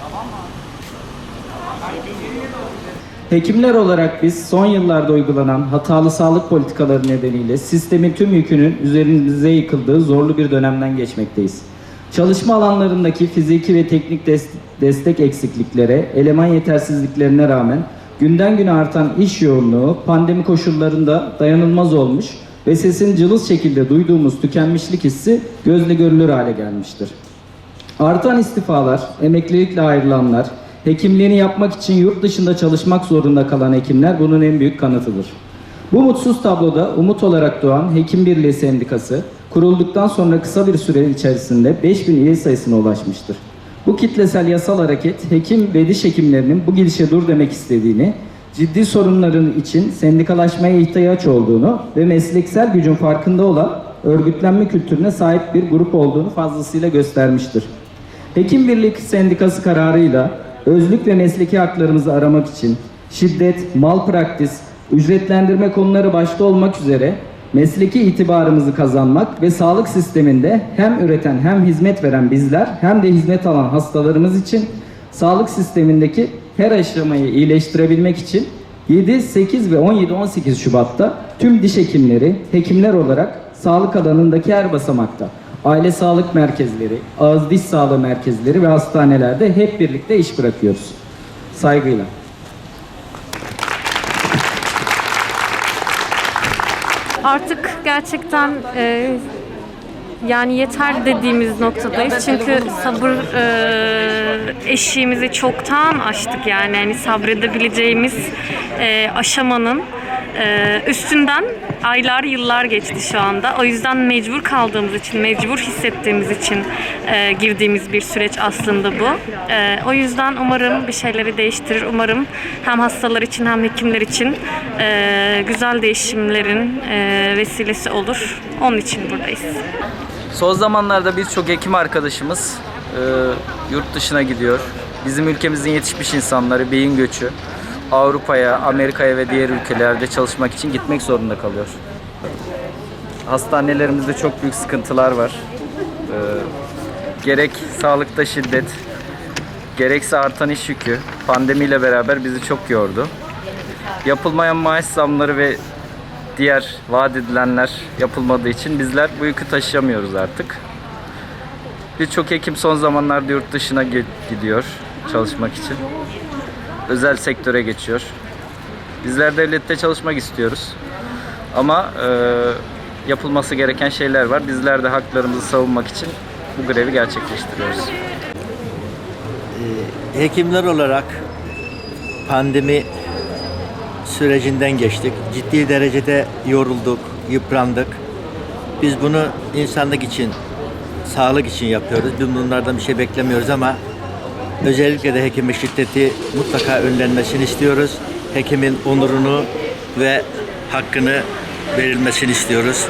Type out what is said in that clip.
Tamam mı? Tamam. Ben Hekimler olarak biz son yıllarda uygulanan hatalı sağlık politikaları nedeniyle sistemin tüm yükünün üzerimize yıkıldığı zorlu bir dönemden geçmekteyiz. Çalışma alanlarındaki fiziki ve teknik des- destek eksikliklere, eleman yetersizliklerine rağmen günden güne artan iş yoğunluğu pandemi koşullarında dayanılmaz olmuş ve sesin cılız şekilde duyduğumuz tükenmişlik hissi gözle görülür hale gelmiştir. Artan istifalar, emeklilikle ayrılanlar, hekimliğini yapmak için yurt dışında çalışmak zorunda kalan hekimler bunun en büyük kanıtıdır. Bu mutsuz tabloda umut olarak doğan Hekim Birliği Sendikası kurulduktan sonra kısa bir süre içerisinde 5000 üye sayısına ulaşmıştır. Bu kitlesel yasal hareket hekim ve diş hekimlerinin bu gidişe dur demek istediğini, ciddi sorunların için sendikalaşmaya ihtiyaç olduğunu ve mesleksel gücün farkında olan örgütlenme kültürüne sahip bir grup olduğunu fazlasıyla göstermiştir. Hekim Birlik Sendikası kararıyla özlük ve mesleki haklarımızı aramak için şiddet, malpraktis, ücretlendirme konuları başta olmak üzere mesleki itibarımızı kazanmak ve sağlık sisteminde hem üreten hem hizmet veren bizler hem de hizmet alan hastalarımız için sağlık sistemindeki her aşamayı iyileştirebilmek için 7, 8 ve 17-18 Şubat'ta tüm diş hekimleri, hekimler olarak sağlık alanındaki her basamakta aile sağlık merkezleri, ağız diş sağlığı merkezleri ve hastanelerde hep birlikte iş bırakıyoruz. Saygıyla. Artık gerçekten e, yani yeter dediğimiz noktadayız. Çünkü sabır e, eşiğimizi çoktan aştık yani. yani sabredebileceğimiz e, aşamanın e, üstünden aylar yıllar geçti şu anda. O yüzden mecbur kaldığımız için, mecbur hissettiğimiz için e, girdiğimiz bir süreç aslında bu. E, o yüzden umarım bir şeyleri değiştirir. Umarım hem hastalar için hem hekimler için e, güzel değişimlerin e, vesilesi olur. Onun için buradayız. Son zamanlarda birçok hekim arkadaşımız e, yurt dışına gidiyor. Bizim ülkemizin yetişmiş insanları beyin göçü Avrupa'ya, Amerika'ya ve diğer ülkelerde çalışmak için gitmek zorunda kalıyor. Hastanelerimizde çok büyük sıkıntılar var. E, gerek sağlıkta şiddet, gerekse artan iş yükü pandemiyle beraber bizi çok yordu. Yapılmayan maaş zamları ve diğer vaat edilenler yapılmadığı için bizler bu yükü taşıyamıyoruz artık. Birçok hekim son zamanlarda yurt dışına gidiyor çalışmak için. Özel sektöre geçiyor. Bizler devlette çalışmak istiyoruz. Ama e, yapılması gereken şeyler var. Bizler de haklarımızı savunmak için bu grevi gerçekleştiriyoruz. Hekimler olarak pandemi sürecinden geçtik. Ciddi derecede yorulduk, yıprandık. Biz bunu insanlık için, sağlık için yapıyoruz. Biz bunlardan bir şey beklemiyoruz ama özellikle de hekime şiddeti mutlaka önlenmesini istiyoruz. Hekimin onurunu ve hakkını verilmesini istiyoruz.